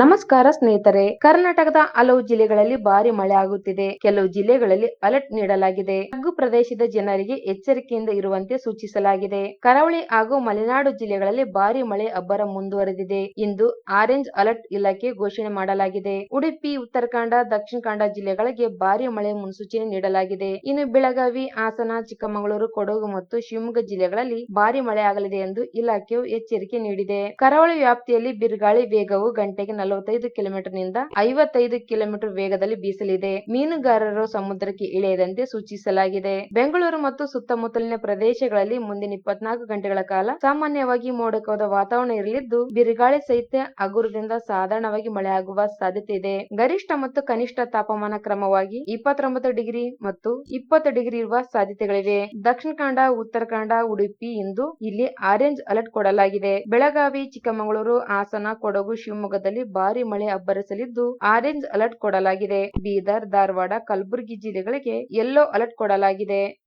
ನಮಸ್ಕಾರ ಸ್ನೇಹಿತರೆ, ಕರ್ನಾಟಕದ ಹಲವು ಜಿಲ್ಲೆಗಳಲ್ಲಿ ಭಾರಿ ಮಳೆ ಆಗುತ್ತಿದೆ. ಕೆಲವು ಜಿಲ್ಲೆಗಳಲ್ಲಿ ಅಲರ್ಟ್ ನೀಡಲಾಗಿದೆ. ತಗ್ಗು ಪ್ರದೇಶದ ಜನರಿಗೆ ಎಚ್ಚರಿಕೆಯಿಂದ ಇರುವಂತೆ ಸೂಚಿಸಲಾಗಿದೆ. ಕರಾವಳಿ ಹಾಗೂ ಮಲೆನಾಡು ಜಿಲ್ಲೆಗಳಲ್ಲಿ ಭಾರಿ ಮಳೆ ಅಬ್ಬರ ಮುಂದುವರೆದಿದೆ. ಇಂದು ಆರೆಂಜ್ ಅಲರ್ಟ್ ಇಲಾಖೆ ಘೋಷಣೆ ಮಾಡಲಾಗಿದೆ. ಉಡುಪಿ ಉತ್ತರಕನ್ನಡ ದಕ್ಷಿಣ ಕನ್ನಡ ಜಿಲ್ಲೆಗಳಿಗೆ ಭಾರಿ ಮಳೆ ಮುನ್ಸೂಚನೆ ನೀಡಲಾಗಿದೆ. ಇನ್ನು ಬೆಳಗಾವಿ, ಹಾಸನ, ಚಿಕ್ಕಮಗಳೂರು, ಕೊಡಗು ಮತ್ತು ಶಿವಮೊಗ್ಗ ಜಿಲ್ಲೆಗಳಲ್ಲಿ ಭಾರಿ ಮಳೆ ಆಗಲಿದೆ ಎಂದು ಇಲಾಖೆಯು ಎಚ್ಚರಿಕೆ ನೀಡಿದೆ. ಕರಾವಳಿ ವ್ಯಾಪ್ತಿಯಲ್ಲಿ ಬಿರುಗಾಳಿ ವೇಗವು ಗಂಟೆಗೆ ನಲವತ್ತೈದು ಕಿಲೋಮೀಟರ್ನಿಂದ ಐವತ್ತೈದು ಕಿಲೋಮೀಟರ್ ವೇಗದಲ್ಲಿ ಬೀಸಲಿದೆ. ಮೀನುಗಾರರು ಸಮುದ್ರಕ್ಕೆ ಇಳಿಯದಂತೆ ಸೂಚಿಸಲಾಗಿದೆ. ಬೆಂಗಳೂರು ಮತ್ತು ಸುತ್ತಮುತ್ತಲಿನ ಪ್ರದೇಶಗಳಲ್ಲಿ ಮುಂದಿನ ಇಪ್ಪತ್ನಾಲ್ಕು ಗಂಟೆಗಳ ಕಾಲ ಸಾಮಾನ್ಯವಾಗಿ ಮೋಡಕವಾದ ವಾತಾವರಣ ಇರಲಿದ್ದು, ಬಿರುಗಾಳಿ ಸಹಿತ ಹಗುರದಿಂದ ಸಾಧಾರಣವಾಗಿ ಮಳೆಯಾಗುವ ಸಾಧ್ಯತೆ ಇದೆ. ಗರಿಷ್ಠ ಮತ್ತು ಕನಿಷ್ಠ ತಾಪಮಾನ ಕ್ರಮವಾಗಿ ಇಪ್ಪತ್ತೊಂಬತ್ತು ಡಿಗ್ರಿ ಮತ್ತು ಇಪ್ಪತ್ತು ಡಿಗ್ರಿ ಇರುವ ಸಾಧ್ಯತೆಗಳಿವೆ. ದಕ್ಷಿಣ ಕನ್ನಡ, ಉತ್ತರ ಕನ್ನಡ, ಉಡುಪಿ ಇಂದು ಇಲ್ಲಿ ಆರೆಂಜ್ ಅಲರ್ಟ್ ಕೊಡಲಾಗಿದೆ. ಬೆಳಗಾವಿ, ಚಿಕ್ಕಮಗಳೂರು, ಹಾಸನ, ಕೊಡಗು, ಶಿವಮೊಗ್ಗದಲ್ಲಿ ಭಾರಿ ಮಳೆ ಅಬ್ಬರಿಸಲಿದ್ದು ಆರೆಂಜ್ ಅಲರ್ಟ್ ಕೊಡಲಾಗಿದೆ. ಬೀದರ್ ಧಾರವಾಡ ಕಲಬುರಗಿ ಜಿಲ್ಲೆಗಳಿಗೆ ಯೆಲ್ಲೋ ಅಲರ್ಟ್ ಕೊಡಲಾಗಿದೆ.